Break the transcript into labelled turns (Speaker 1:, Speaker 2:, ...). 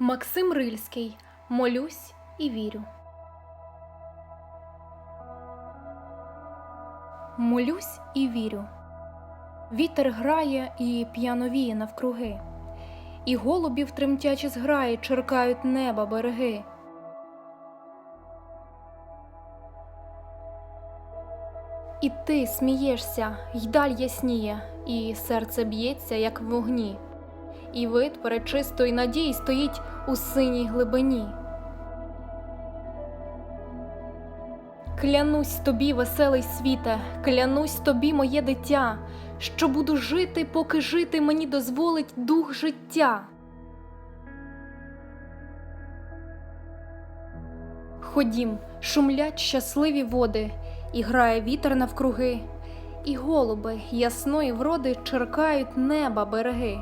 Speaker 1: Максим Рильський Молюсь і вірю. Молюсь і вірю. Вітер грає і п'яновіє навкруги, і голубів тремтячі зграї черкають неба береги. І ти смієшся, й даль ясніє, і серце б'ється, як в вогні, і вид перечистої надії стоїть у синій глибині. Клянусь тобі, веселий світе, клянусь тобі, моє дитя, що буду жити, поки жити мені дозволить дух життя. Ходім, шумлять щасливі води, і грає вітер навкруги, і голуби ясної вроди черкають неба береги.